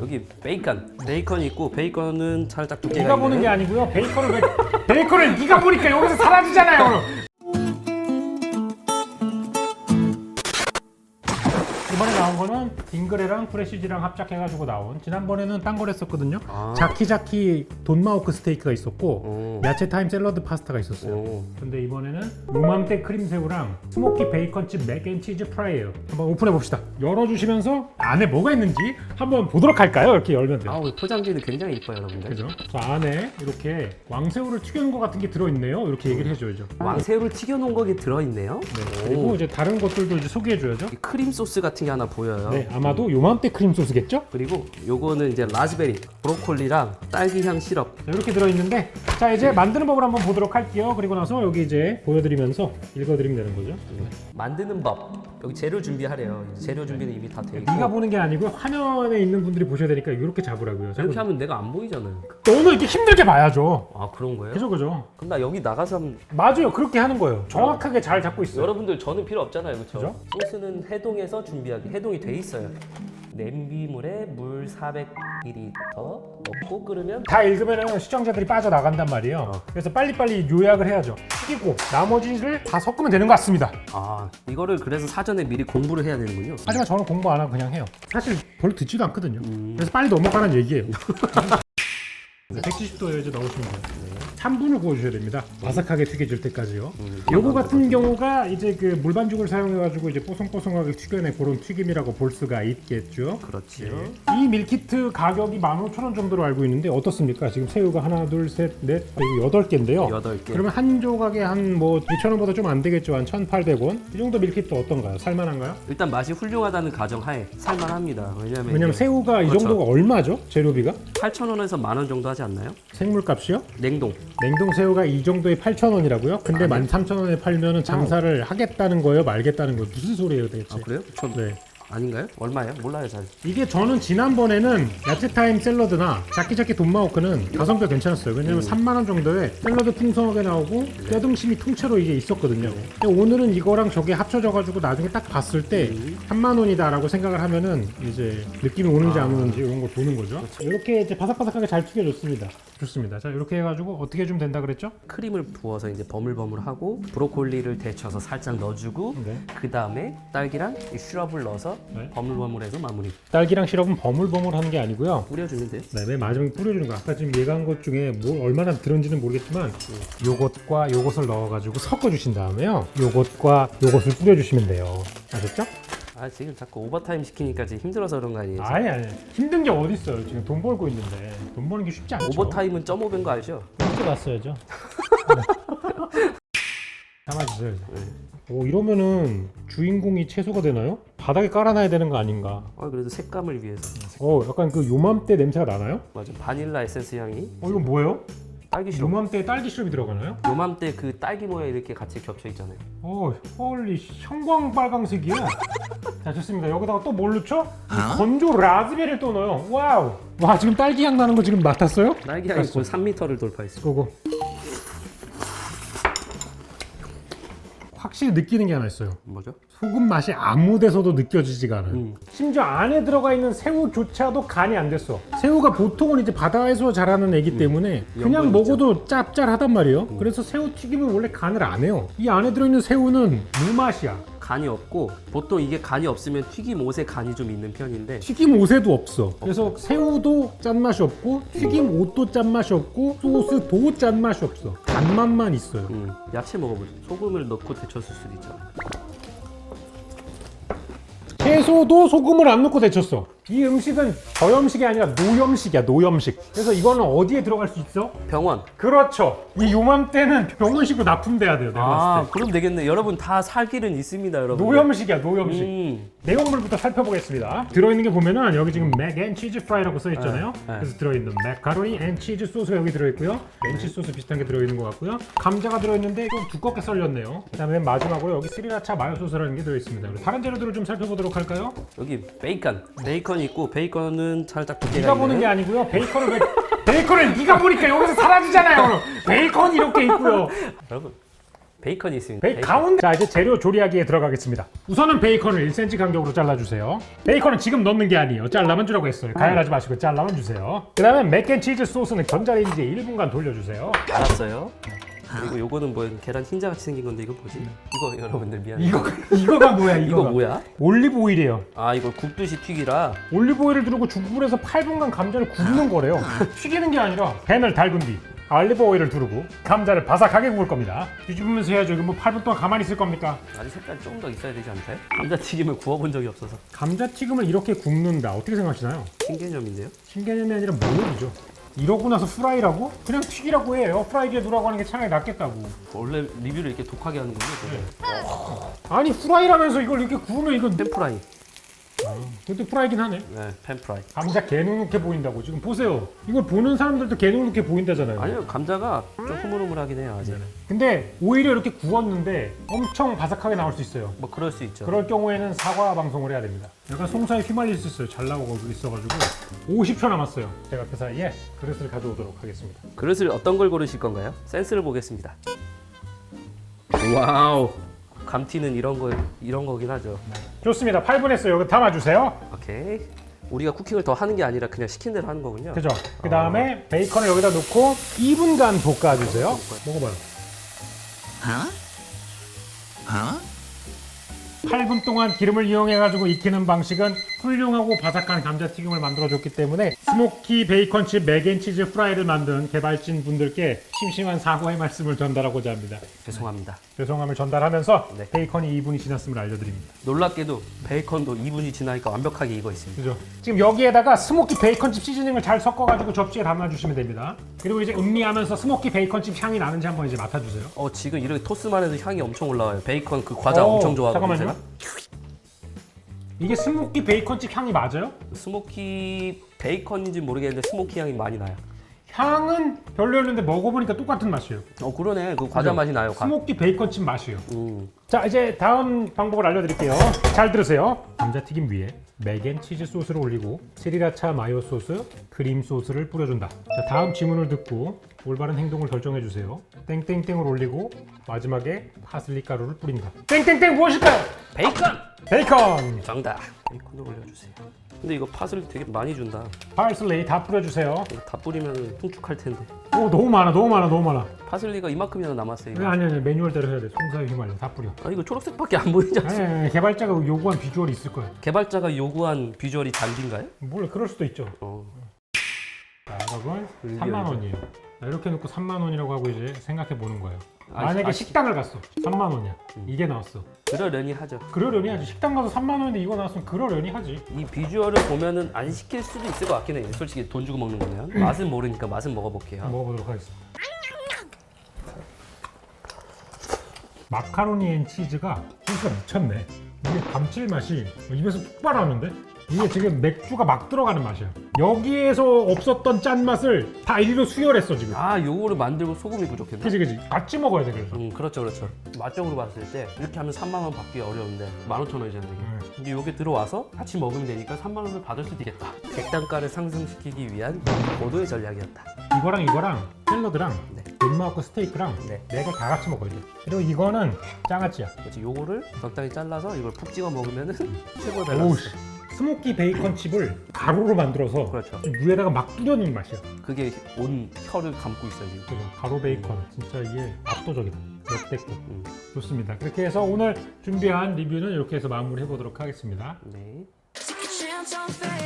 여기 베이컨, 베이컨이 있고 베이컨은 살짝 두께가 네가 보는 게 있네요. 아니고요. 베이컨을 왜 베이컨을 네가 보니까 여기서 사라지잖아요. 이번에 나온 거는 딩그레랑 프레시지랑 합작해가지고 나온 지난번에는 딴 걸 했었거든요. 아. 자키자키 돈마호크 스테이크가 있었고 오. 야채 타임 샐러드 파스타가 있었어요. 오. 근데 이번에는 요맘때 크림새우랑 스모키 베이컨칩 맥앤치즈 프라이예요. 한번 오픈해 봅시다. 열어주시면서 안에 뭐가 있는지 한번 보도록 할까요? 이렇게 열면 돼요. 아, 오늘 포장지는 굉장히 이뻐요, 여러분들. 그죠? 저 안에 이렇게 왕새우를 튀겨놓은 것 같은 게 들어있네요. 이렇게 얘기를 해줘야죠. 왕새우를 튀겨놓은 거기 들어있네요. 네. 그리고 이제 다른 것들도 이제 소개해줘야죠. 이 크림 소스 같은 게 하나 보여요. 네, 아마도 요맘때 크림 소스겠죠? 그리고 요거는 이제 라즈베리, 브로콜리랑 딸기 향 시 럽. 자, 이렇게 들어있는데 자 이제 만드는 법을 한번 보도록 할게요. 그리고 나서 여기 이제 보여드리면서 읽어드리면 되는 거죠. 만드는 법. 여기 재료 준비하래요. 재료 준비는 이미 다 돼 있고. 네가 보는 게 아니고 화면에 있는 분들이 보셔야 되니까 이렇게 잡으라고요. 자, 이렇게 하면 내가 안 보이잖아요. 너는 이렇게 힘들게 봐야죠. 아 그런 거예요? 그죠 그죠? 그럼 나 여기 나가서 하면 맞아요. 그렇게 하는 거예요. 정확하게 잘 잡고 있어요. 여러분들 저는 필요 없잖아요, 그렇죠? 소스는 해동해서 준비하기. 해동이 돼 있어요. 냄비물에 물 400ml 넣고 끓으면 다 읽으면 시청자들이 빠져나간단 말이에요. 어. 그래서 빨리빨리 요약을 해야죠. 튀기고 나머지를 다 섞으면 되는 것 같습니다. 아 이거를 그래서 사전에 미리 공부를 해야 되는군요. 하지만 저는 공부 안 하고 그냥 해요. 사실 별로 듣지도 않거든요. 음. 그래서 빨리 넘어가는 얘기예요. 170도에 이제 넣으시면 돼요. 3분을 구워주셔야 됩니다. 바삭하게 튀겨질 때까지요. 음, 요거 같은 경우가 이제 그 물반죽을 사용해가지고 이제 뽀송뽀송하게 튀겨내 그런 튀김이라고 볼 수가 있겠죠. 그렇지요. 이 밀키트 가격이 15,000원 정도로 알고 있는데 어떻습니까? 지금 새우가 하나, 둘, 셋, 넷, 그리고 여덟 개인데요. 여덟 개. 그러면 한 조각에 한 뭐 2,000원보다 좀 안 되겠죠. 한 1,800원. 이 정도 밀키트 어떤가요? 살만한가요? 일단 맛이 훌륭하다는 가정하에 살만합니다. 왜냐면 왜냐면 이게 새우가 이 그렇죠. 정도가 얼마죠? 재료비가? 8,000원에서 만 원 정도 하지 않나요? 생물값이요? 냉동. 냉동 새우가 이 정도에 8,000원이라고요? 근데 13,000원에 팔면은 장사를 하겠다는 거예요, 말겠다는 거예요? 무슨 소리예요, 대체? 아 그래요? 저 네. 아닌가요? 얼마예요? 몰라요 잘. 이게 저는 지난번에는 야채 타임 샐러드나 자키자키 돈마호크는 가성비가 괜찮았어요. 왜냐면 3만 원 정도에 샐러드 풍성하게 나오고 뼈등심이 통째로 이게 있었거든요. 근데 오늘은 이거랑 저게 합쳐져 가지고 나중에 딱 봤을 때 3만 원이다라고 생각을 하면은 이제 느낌이 오는지 안 오는지 이런 걸 보는 거죠. 이렇게 이제 바삭바삭하게 잘 튀겨졌습니다. 좋습니다. 자 이렇게 해가지고 어떻게 해주면 된다 그랬죠? 크림을 부어서 이제 버물버물하고 브로콜리를 데쳐서 살짝 넣어주고 네. 그 다음에 딸기랑 이 시럽을 넣어서 네. 버물버물해서 마무리. 딸기랑 시럽은 버물버물 하는 게 아니고요. 뿌려주면 돼요. 네, 맨 마지막에 뿌려주는 거. 아까 지금 얘기한 것 중에 뭘 얼마나 들었는지는 모르겠지만 요것과 요것을 넣어가지고 섞어주신 다음에요. 요것과 요것을 뿌려주시면 돼요. 아셨죠? 아 지금 자꾸 오버타임 시키니까 지금 힘들어서 그런 거 아니에요? 아니 아니 힘든 게 어디 있어요. 지금 돈 벌고 있는데 돈 버는 게 쉽지 않죠. 오버타임은 점오ben 거 알죠? 이렇게 났어야죠. 담아주세요. 이제. 오 이러면은 주인공이 채소가 되나요? 바닥에 깔아놔야 되는 거 아닌가? 아 그래도 색감을 위해서. 어 약간 그 요맘때 냄새가 나나요? 맞아. 바닐라 에센스 향이 어 이건 뭐예요? 딸기 시럽. 요맘때 딸기 시럽이 들어가나요? 요맘때 그 딸기 모양 이렇게 같이 겹쳐 있잖아요. 어, 헐리 형광 빨강색이야. 자, 좋습니다. 여기다가 또 뭘 넣죠? 이 건조 라즈베리를 또 넣어요. 와우. 와, 지금 딸기 향 나는 거 지금 맡았어요? 딸기 향이 거의 3m를 돌파했어. 그거. 확실히 느끼는 게 하나 있어요. 뭐죠? 소금 맛이 아무 데서도 느껴지지가 않아요. 음. 심지어 안에 들어가 있는 새우조차도 간이 안 됐어. 새우가 보통은 이제 바다에서 자라는 애기 때문에 그냥 연분 먹어도 짭짤하단 말이에요. 그래서 새우 튀김은 원래 간을 안 해요. 이 안에 들어있는 새우는 무맛이야. 간이 없고 보통 이게 간이 없으면 튀김 옷에 간이 좀 있는 편인데 튀김 옷에도 없어. 그래서 새우도 짠맛이 없고 튀김 옷도 짠맛이 없고 소스도 짠맛이 없어. 단맛만 있어요. 음, 야채 먹어보죠. 소금을 넣고 데쳤을 수도 있잖아. 채소도 소금을 안 넣고 데쳤어. 이 음식은 저염식이 아니라 노염식이야, 노염식. 그래서 이거는 어디에 들어갈 수 있어? 병원. 그렇죠. 이 요맘때는 병원식으로 납품돼야 돼요. 내가 아, 봤을 그럼 되겠네. 여러분 다 살 길은 있습니다, 때. 여러분. 노염식이야, 노염식. 음, 내용물부터 살펴보겠습니다. 들어있는 게 보면은 여기 지금 맥 앤 치즈 프라이라고 써 있잖아요. 네, 네. 그래서 들어있는 맥가로니 앤 치즈 소스가 여기 들어있고요. 렌치 소스 비슷한 게 들어있는 것 같고요. 감자가 들어있는데 좀 두껍게 썰렸네요. 그다음에 맨 마지막으로 여기 스리라차 마요 소스라는 게 들어있습니다. 그리고 다른 재료들을 좀 살펴보도록 할까요? 여기 베이컨. 베이컨 이 있고 베이컨은 살짝 두께가 네가 보는 게 있는 아니고요. 베이컨을 왜 베이컨을 네가 보니까 여기서 사라지잖아요. 베이컨 이렇게 있고요. 여러분 베이컨이 있습니다. 베이 가운데 자 이제 재료 조리하기에 들어가겠습니다. 우선은 베이컨을 1cm 간격으로 잘라주세요. 베이컨은 지금 넣는 게 아니에요. 잘라만 주라고 했어요. 가열하지 마시고 잘라만 주세요. 그 다음에 맥앤치즈 소스는 전자레인지에 1분간 돌려주세요. 알았어요. 그리고 요거는 뭐 계란 흰자 같이 생긴 건데 이거 뭐지? 이거 여러분들 미안해. 이거 이거가 뭐야 이거 이거가? 뭐야? 올리브 오일이에요. 아 이걸 굽듯이 튀기라. 올리브 오일을 두르고 중불에서 8분간 감자를 굽는 거래요. 튀기는 게 아니라 팬을 달군 뒤 올리브 오일을 두르고 감자를 바삭하게 구울 겁니다. 뒤집으면서 해야죠. 이거 뭐 8분 동안 가만히 있을 겁니까? 아니 색깔 조금 더 있어야 되지 않나요? 감자튀김을 구워본 적이 없어서 감자튀김을 이렇게 굽는다. 어떻게 생각하시나요? 신개념인데요. 신개념이 아니라 모욕이죠. 이러고 나서 프라이라고? 그냥 튀기라고 해. 에어프라이기에 두라고 하는 게 차라리 낫겠다고. 원래 리뷰를 이렇게 독하게 하는 거죠. 아니 프라이라면서 이걸 이렇게 구우면 이건 팬프라이. 그것도 프라이긴 하네. 네, 팬프라이. 감자 개눅눅해 보인다고 지금 보세요. 이걸 보는 사람들도 개눅눅해 보인다잖아요. 아니요 감자가 좀 흐물흐물하긴 해요 아직. 근데 오히려 이렇게 구웠는데 엄청 바삭하게 나올 수 있어요. 뭐 그럴 수 있죠. 그럴 경우에는 사과 방송을 해야 됩니다. 약간 송사에 휘말릴 수 있어요. 잘 나오고 있어가지고 50초 남았어요. 제가 그 사이에 그릇을 가져오도록 하겠습니다. 그릇을 어떤 걸 고르실 건가요? 센스를 보겠습니다. 와우. 감튀는 이런 거 이런 거긴 하죠. 좋습니다. 8분 했어요. 여기 담아주세요. 오케이. 우리가 쿠킹을 더 하는 게 아니라 그냥 시킨 대로 하는 거군요. 그죠? 그 다음에 베이컨을 여기다 넣고 2분간 볶아주세요. 먹어봐요. Huh? Huh? 8분 동안 기름을 이용해 가지고 익히는 방식은 훌륭하고 바삭한 감자튀김을 만들어줬기 때문에 스모키 베이컨칩 맥앤치즈 프라이를 만든 개발진 분들께 심심한 사과의 말씀을 전달하고자 합니다. 죄송합니다. 죄송함을 전달하면서 네. 베이컨이 2분이 지났음을 알려드립니다. 놀랍게도 베이컨도 2분이 지나니까 완벽하게 익어 있습니다. 그죠? 지금 여기에다가 스모키 베이컨칩 시즈닝을 잘 섞어가지고 접시에 담아주시면 됩니다. 그리고 이제 음미하면서 스모키 베이컨칩 향이 나는지 한번 이제 맡아주세요. 어 지금 이렇게 토스만 해도 향이 엄청 올라와요. 베이컨 그 과자 어, 엄청 좋아하거든요. 잠깐만요. 이게 스모키 베이컨칩 향이 맞아요? 스모키 베이컨인지 모르겠는데 스모키 향이 많이 나요. 향은 별로였는데 먹어보니까 똑같은 맛이에요. 어 그러네. 그 과자 그죠? 맛이 나요. 과... 스모키 베이컨칩 맛이에요. 음. 자 이제 다음 방법을 알려드릴게요. 잘 들으세요. 감자튀김 위에 맥앤치즈 소스를 올리고 스리라차 마요 소스, 크림 소스를 뿌려준다. 자 다음 지문을 듣고 올바른 행동을 결정해 주세요. 땡땡땡을 올리고 마지막에 파슬리 가루를 뿌린다. 땡땡땡 무엇일까요? 베이컨 베이컨, 정답. 베이컨도 올려주세요. 근데 이거 팥을 되게 많이 준다. 파슬리 다 뿌려주세요. 이거 다 뿌리면 퉁쭉할 텐데. 오 너무 많아, 너무 많아, 너무 많아. 파슬리가 이만큼이나 남았어요. 네, 이거. 아니 아니 매뉴얼대로 해야 돼. 송사에 휘말려 다 뿌려. 아 이거 초록색밖에 안 보이지 않습니까? 아니, 아니, 아니, 개발자가 요구한 비주얼이 있을 거야. 개발자가 요구한 비주얼이 잔디인가요? 몰라, 그럴 수도 있죠. 어. 자, 여러분 그게 3만 아니죠. 원이에요. 자, 이렇게 놓고 3만 원이라고 하고 이제 생각해 보는 거예요. 아, 만약에 아, 식당을 갔어. 3만 원이야. 음. 이게 나왔어. 그러려니 하죠. 그러려니 하지. 식당 가서 3만 원인데 이거 나왔으면 그러려니 하지. 이 비주얼을 보면은 안 시킬 수도 있을 것 같긴 해요. 솔직히 돈 주고 먹는 거면 맛은 모르니까 맛은 먹어볼게요. 먹어보도록 하겠습니다. 마카로니 앤 치즈가 소스가 미쳤네. 이게 감칠맛이 입에서 폭발하는데? 이게 지금 맥주가 막 들어가는 맛이야. 여기에서 없었던 짠맛을 다 이리로 수혈했어 지금. 아 요거를 만들고 소금이 부족했나? 그지 그지. 같이 먹어야 돼 그래서. 음 그렇죠 그렇죠. 맛적으로 봤을 때 이렇게 하면 3만 원 받기 어려운데 15,000원이잖아요 이게. 음. 근데 요게 들어와서 같이 먹으면 되니까 3만 원을 받을 수도 있겠다. 객단가를 상승시키기 위한 고도의 전략이었다. 이거랑 이거랑 샐러드랑 네. 돈마크 스테이크랑 네. 네개 다 같이 먹어야 돼. 그리고 이거는 장아찌야. 그렇지 요거를 적당히 잘라서 이걸 푹 찍어 먹으면은 최고의 오우 밸런스. 스모키 베이컨 칩을 가루로 만들어서 그렇죠. 위에다가 막 뿌려놓은 맛이야. 그게 온 혀를 감고 있어요 지금. 그래서 가루 베이컨 진짜 이게 압도적이다. 역대급. 음. 좋습니다. 그렇게 해서 오늘 준비한 리뷰는 이렇게 해서 마무리해 보도록 하겠습니다. 네. Take a chance on fate.